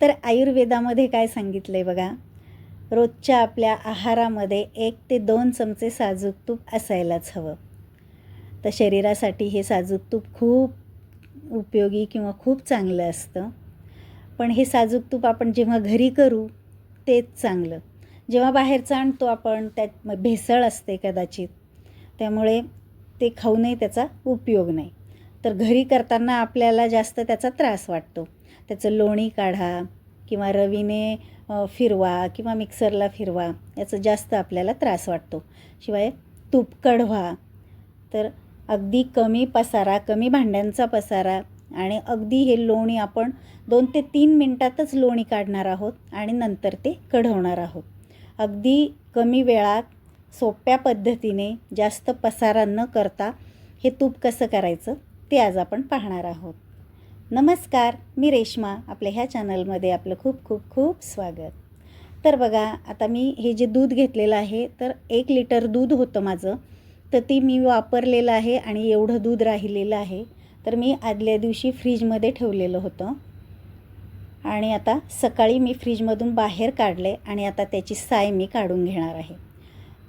तर आयुर्वेदामध्ये काय सांगितलं आहे बघा? रोजच्या आपल्या आहारामध्ये एक ते दोन चमचे साजूक तूप असायलाच हवं. तर शरीरासाठी हे साजूक तूप खूप उपयोगी किंवा खूप चांगलं असतं. पण हे साजूक तूप आपण जेव्हा घरी करू तेच चांगलं. जेव्हा बाहेरचं आणतो आपण त्यात भेसळ असते कदाचित. त्यामुळे ते खाऊनही त्याचा उपयोग नाही. तर घरी करताना आपल्याला जास्त त्याचा त्रास वाटतो. त्याचं लोणी काढा किंवा रवीने फिरवा किंवा मिक्सरला फिरवा याचा जास्त आपल्याला त्रास वाटतो. शिवाय तूप कढवा. तर अगदी कमी पसारा कमी भांड्यांचा पसारा आणि अगदी हे लोणी आपण दोन ते तीन मिनटातच लोणी काढणार आहोत आणि नंतर ते कढवणार आहोत. अगदी कमी वेळात सोप्या पद्धतीने जास्त पसारा न करता हे तूप कसं करायचं ते आज आपण पाहणार आहोत. नमस्कार मी रेश्मा. आपल्या ह्या चॅनलमध्ये आपलं खूप खूप खूप स्वागत. तर बघा आता मी हे जे दूध घेतलेलं आहे तर एक लिटर दूध होतं माझं. तर ती मी वापरलेलं आहे आणि एवढं दूध राहिलेलं आहे. तर मी आदल्या दिवशी फ्रीजमध्ये ठेवलेलं होतं. आणि आता सकाळी मी फ्रीजमधून बाहेर काढले आणि आता त्याची साय मी काढून घेणार आहे.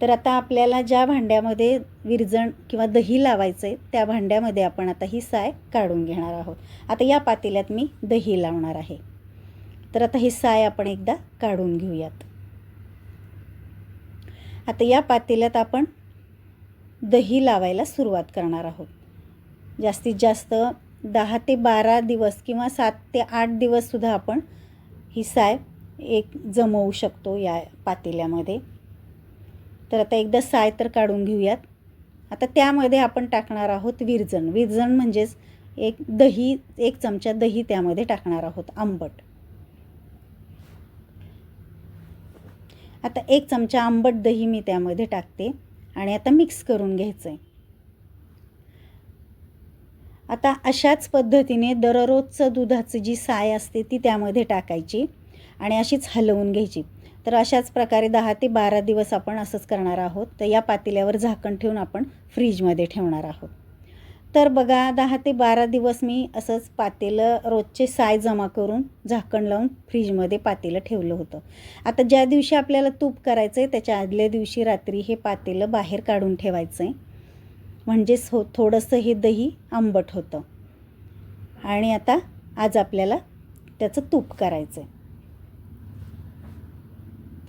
तर आता आपल्याला ज्या भांड्यामध्ये विरजण किंवा दही लावायचं आहे त्या भांड्यामध्ये आपण आता ही साय काढून घेणार आहोत. आता या पातेल्यात मी दही लावणार आहे. तर आता ही साय आपण एकदा काढून घेऊयात. आता या पातेल्यात आपण दही लावायला सुरुवात करणार आहोत. जास्तीत जास्त दहा ते बारा दिवस किंवा सात ते आठ दिवससुद्धा आपण ही साय एक जमवू शकतो या पातेल्यामध्ये. तर आता एकदा साय तर काढून घेऊयात. आता त्यामध्ये आपण टाकणार आहोत विरजण. विरजण म्हणजेच एक दही एक चमचा दही त्यामध्ये टाकणार आहोत आंबट. आता एक चमचा आंबट दही मी त्यामध्ये टाकते आणि आता मिक्स करून घ्यायचं आहे आता अशाच पद्धतीने दररोजचं दुधाचं जी साय असते ती त्यामध्ये टाकायची आणि अशीच हलवून घ्यायची. तर अशाच प्रकारे दहा ते बारा दिवस आपण असंच करणार आहोत. तर या पातेल्यावर झाकण ठेवून आपण फ्रीजमध्ये ठेवणार आहोत. तर बघा दहा ते बारा दिवस मी असंच पातेलं रोजचे साय जमा करून झाकण लावून फ्रीजमध्ये पातेलं ठेवलं होतं. आता ज्या दिवशी आपल्याला तूप करायचं आहे त्याच्या आदल्या दिवशी रात्री हे पातेलं बाहेर काढून ठेवायचं आहे म्हणजेच हो थोडंसं हे दही आंबट होतं. आणि आता आज आपल्याला त्याचं तूप करायचं आहे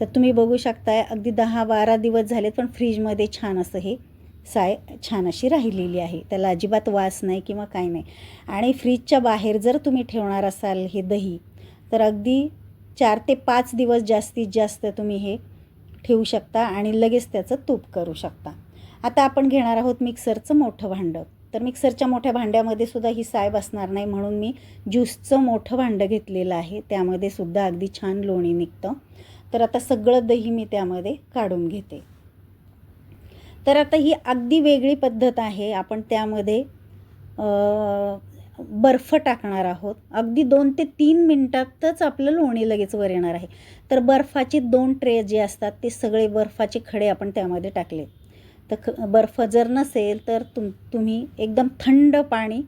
तर तुम्ही बघू शकताय अगदी दहा बारा दिवस झालेत पण फ्रीजमध्ये छान असं हे साय छान अशी राहिलेली आहे. त्याला अजिबात वास नाही किंवा काय नाही. आणि फ्रीजच्या बाहेर जर तुम्ही ठेवणार असाल हे दही तर अगदी चार ते पाच दिवस जास्तीत जास्त तुम्ही हे ठेवू शकता आणि लगेच त्याचं तूप करू शकता. आता आपण घेणार आहोत मिक्सरचं मोठं भांडं. तर मिक्सरच्या मोठ्या भांड्यामध्ये सुद्धा ही साय बसणार नाही म्हणून मी ज्यूसचं मोठं भांडं घेतलेलं आहे. त्यामध्ये सुद्धा अगदी छान लोणी निघतं. तर आता सगळं दही मी त्यामध्ये काढून घेते. तर आता ही अगदी वेगळी पद्धत आहे. आपण त्यामध्ये बर्फ टाकणार आहोत. अगदी दोन ते तीन मिनटातच आपलं लोणी लगेच वर येणार आहे. तर बर्फाचे दोन ट्रे जे असतात ते सगळे बर्फाचे खडे आपण त्यामध्ये टाकले. तर ख बर्फ जर नसेल तर तुम तुम्ही एकदम थंड पाणी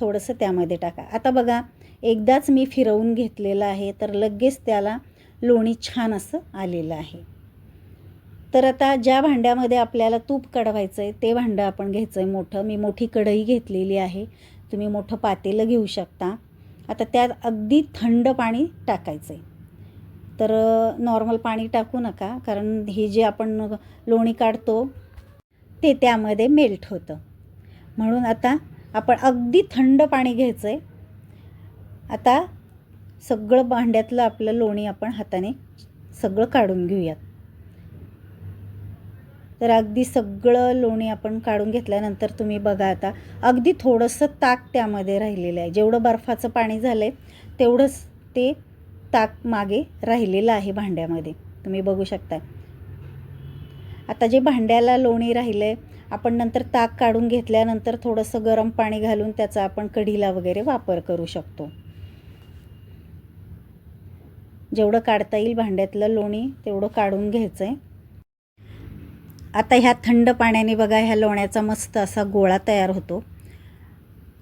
थोडंसं त्यामध्ये टाका. आता बघा एकदाच मी फिरवून घेतलेलं आहे तर लगेच त्याला लोणी छान असं आलेलं आहे. तर आता ज्या भांड्यामध्ये आपल्याला तूप कढवायचं आहे ते भांडं आपण घ्यायचं आहे मोठं. मी मोठी कढई घेतलेली आहे. तुम्ही मोठं पातेलं घेऊ शकता. आता त्यात अगदी थंड पाणी टाकायचं आहे तर नॉर्मल पाणी टाकू नका. कारण हे जे आपण लोणी काढतो ते त्यामध्ये मेल्ट होतं. म्हणून आता आपण अगदी थंड पाणी घ्यायचं आहे आता सगळं भांड्यातलं आपलं लोणी आपण हाताने सगळं काढून घेऊयात. तर अगदी सगळं लोणी आपण काढून घेतल्यानंतर तुम्ही बघा आता अगदी थोडंसं ताक त्यामध्ये राहिलेलं आहे. जेवढं बर्फाचं पाणी झालं आहे तेवढंच ते ताक मागे राहिलेलं आहे भांड्यामध्ये. तुम्ही बघू शकता आता जे भांड्याला लोणी राहिलं आहे आपण नंतर ताक काढून घेतल्यानंतर थोडंसं गरम पाणी घालून त्याचा आपण कढीला वगैरे वापर करू शकतो. जेवढं काढता येईल भांड्यातलं लोणी तेवढं काढून घ्यायचं आहे आता ह्या थंड पाण्याने बघा ह्या लोण्याचा मस्त असा गोळा तयार होतो.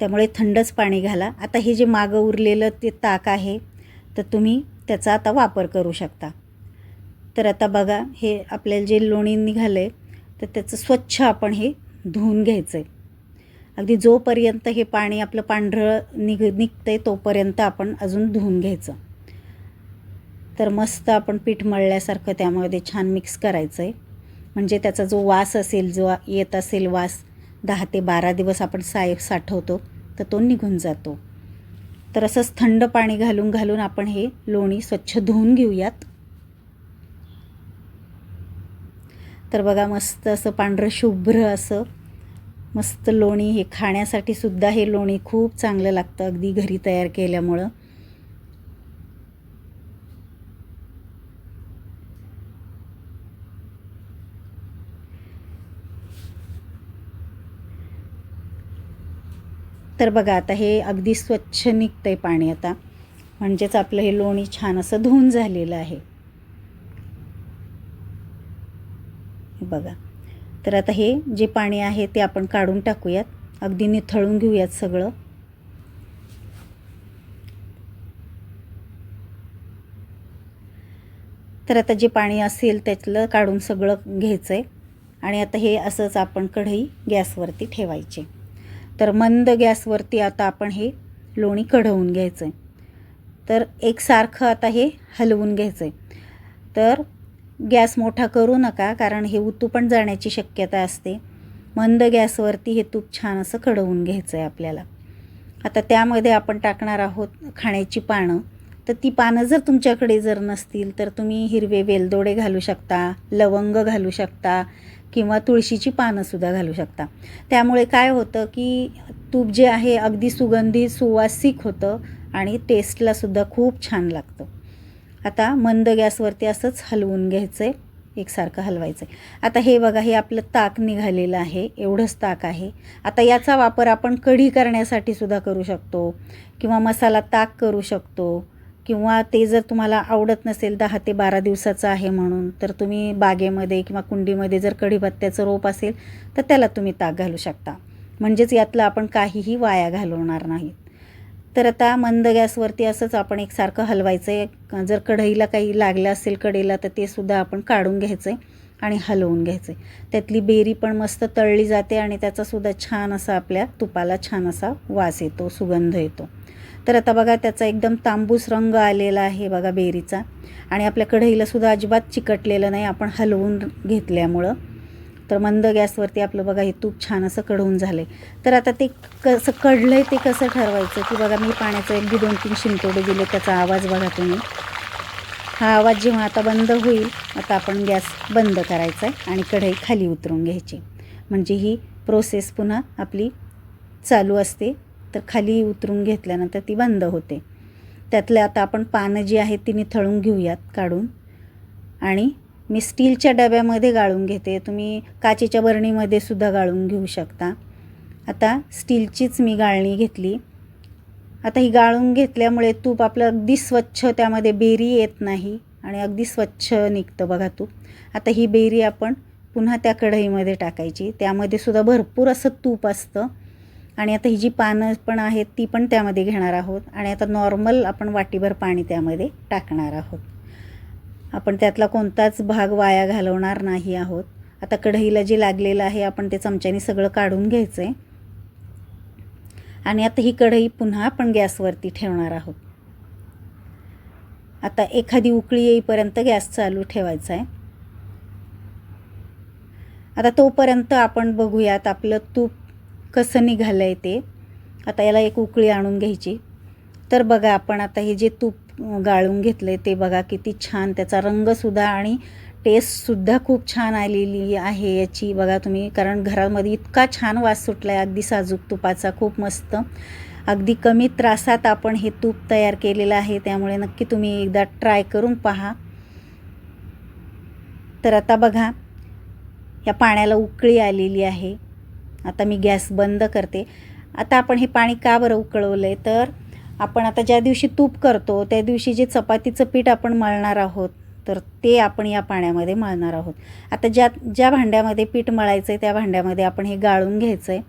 त्यामुळे थंडच पाणी घाला. आता हे जे मागं उरलेलं ते ताक आहे तर तुम्ही त्याचा आता वापर करू शकता. तर आता बघा हे आपल्याला जे लोणी निघालं आहे तर त्याचं स्वच्छ आपण हे धुवून घ्यायचं आहे अगदी जोपर्यंत हे पाणी आपलं पांढरं निघ निघतं आहे तोपर्यंत आपण अजून धुवून घ्यायचं. तर मस्त आपण पीठ मळल्यासारखं त्यामध्ये छान मिक्स करायचं आहे म्हणजे त्याचा जो वास असेल जो येत असेल वास दहा ते बारा दिवस आपण साय साठवतो तर तो निघून जातो. तर असंच थंड पाणी घालून घालून आपण हे लोणी स्वच्छ धुवून घेऊयात. तर बघा मस्त असं पांढरं शुभ्र असं मस्त लोणी हे खाण्यासाठी सुद्धा हे लोणी खूप चांगलं लागतं अगदी घरी तयार केल्यामुळं. तर बघा आता हे अगदी स्वच्छ निघतं आहे पाणी आता. म्हणजेच आपलं हे लोणी छान असं धुवून झालेलं आहे. बघा. तर आता हे जे पाणी आहे ते आपण काढून टाकूयात. अगदी निथळून घेऊयात सगळं. तर आता जे पाणी असेल त्यातलं काढून सगळं घ्यायचं आहे आणि आता हे असंच आपण कढई गॅसवरती ठेवायची. तर मंद गॅसवरती आता आपण हे लोणी कढवून घ्यायचं आहे तर एकसारखं आता हे हलवून घ्यायचं आहे तर गॅस मोठा करू नका कारण हे उतू पण जाण्याची शक्यता असते. मंद गॅसवरती हे तूप छान असं कढवून घ्यायचं आहे आपल्याला. आता त्यामध्ये आपण टाकणार आहोत खाण्याची पानं. तर ती पानं जर तुमच्याकडे जर नसतील तर तुम्ही हिरवे वेलदोडे घालू शकता लवंग घालू शकता किंवा तुळशीची पानंसुद्धा घालू शकता. त्यामुळे काय होतं की तूप जे आहे अगदी सुगंधी सुवासिक होतं आणि टेस्टलासुद्धा खूप छान लागतं. आता मंद गॅसवरती असंच हलवून घ्यायचं आहे एकसारखं हलवायचं आहे आता हे बघा हे आपलं ताक निघालेलं आहे एवढंच ताक आहे. आता याचा वापर आपण कढी करण्यासाठी सुद्धा करू शकतो किंवा मसाला ताक करू शकतो. किंवा ते जर तुम्हाला आवडत नसेल दहा ते बारा दिवसाचं आहे म्हणून तर तुम्ही बागेमध्ये किंवा कुंडीमध्ये जर कढीपत्त्याचं रोप असेल तर त्याला तुम्ही ताक घालू शकता. म्हणजेच यातलं आपण काहीही वाया घालवणार नाहीत. तर आता मंद गॅसवरती असंच आपण एकसारखं हलवायचं आहे जर कढईला काही लागलं असेल कढईला तर ते सुद्धा आपण काढून घ्यायचं आहे आणि हलवून घ्यायचं आहे त्यातली बेरी पण मस्त तळली जाते आणि त्याचासुद्धा छान असा आपल्या तुपाला छान असा वास येतो सुगंध येतो. तर आता बघा त्याचा एकदम तांबूस रंग आलेला आहे बघा बेरीचा. आणि आपल्या कढईलासुद्धा अजिबात चिकटलेलं नाही आपण हलवून घेतल्यामुळं. तर मंद गॅसवरती आपलं बघा हे तूप छान असं कढवून झालं आहे तर आता ते कसं कढलं आहे ते कसं ठरवायचं की बघा मी पाण्याचं अगदी दोन तीन शिंतोडे दिले त्याचा आवाज बघा तुम्ही. हा आवाज जेव्हा आता बंद होईल आता आपण गॅस बंद करायचा आहे आणि कढई खाली उतरून घ्यायची. म्हणजे ही प्रोसेस पुन्हा आपली चालू असते. तर खाली उतरून घेतल्यानंतर ती बंद होते. त्यातले आता आपण पानं जी आहेत ती निथळून घेऊयात काढून. आणि मी स्टीलच्या डब्यामध्ये गाळून घेते. तुम्ही काचेच्या बरणीमध्ये सुद्धा गाळून घेऊ शकता. आता स्टीलचीच मी गाळणी घेतली. आता ही गाळून घेतल्यामुळे तूप आपलं अगदी स्वच्छ त्यामध्ये बेरी येत नाही आणि अगदी स्वच्छ निघतं बघा तूप. आता ही बेरी आपण पुन्हा त्या कढईमध्ये टाकायची. त्यामध्ये सुद्धा भरपूर असं तूप असतं. आणि आता ही जी पानं पण आहेत ती पण त्यामध्ये घेणार आहोत. आणि आता नॉर्मल आपण वाटीभर पाणी त्यामध्ये टाकणार आहोत. आपण त्यातला कोणताच भाग वाया घालवणार नाही आहोत. आता कढईला जे लागलेलं आहे आपण ते चमच्याने सगळं काढून घ्यायचं आहे आणि आता ही कढई पुन्हा आपण गॅसवरती ठेवणार आहोत. आता एखादी उकळी येईपर्यंत गॅस चालू ठेवायचा आहे आता तोपर्यंत आपण बघूयात आपलं तूप कसं निघालं आहे ते. आता याला एक उकळी आणून घ्यायची. तर बघा आपण आता हे जे तूप गाळून घेतलं आहे ते बघा किती छान. त्याचा रंगसुद्धा आणि टेस्टसुद्धा खूप छान आलेली आहे याची. बघा तुम्ही कारण घरामध्ये इतका छान वास सुटला आहे अगदी साजूक तुपाचा खूप मस्त. अगदी कमी त्रासात आपण हे तूप तयार केलेलं आहे त्यामुळे नक्की तुम्ही एकदा ट्राय करून पहा. तर आता बघा या पाण्याला उकळी आलेली आहे. आता मी गॅस बंद करते. आता आपण हे पाणी का बरं उकळवलं आहे तर आपण आता ज्या दिवशी तूप करतो त्या दिवशी जे चपातीचं पीठ आपण मळणार आहोत तर ते आपण या पाण्यामध्ये मळणार आहोत. आता ज्या ज्या भांड्यामध्ये पीठ मळायचं आहे त्या भांड्यामध्ये आपण हे गाळून घ्यायचं आहे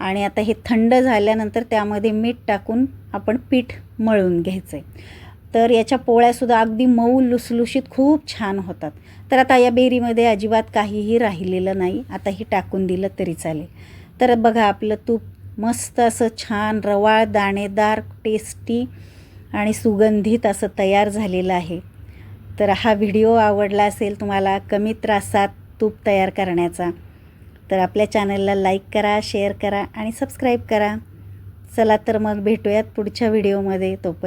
आणि आता हे थंड झाल्यानंतर त्यामध्ये मीठ टाकून आपण पीठ मळून घ्यायचं आहे तर याच्या पोळ्यासुद्धा अगदी मऊ लुसलुशीत खूप छान होतात. तर आता या बेरीमध्ये अजिबात काहीही राहिलेलं नाही. आता ही टाकून दिलं तरी चालेल. तर बघा आपलं तूप मस्त असं छान रवाळ दाणेदार टेस्टी आणि सुगंधित असं तयार झालेलं आहे. तर हा व्हिडिओ आवडला असेल तुम्हाला कमी त्रासात तूप तयार करण्याचा तर आपल्या चॅनलला लाईक करा शेअर करा आणि सबस्क्राईब करा. चला तर मग भेटूयात पुढच्या व्हिडिओमध्ये. तोपर्यंत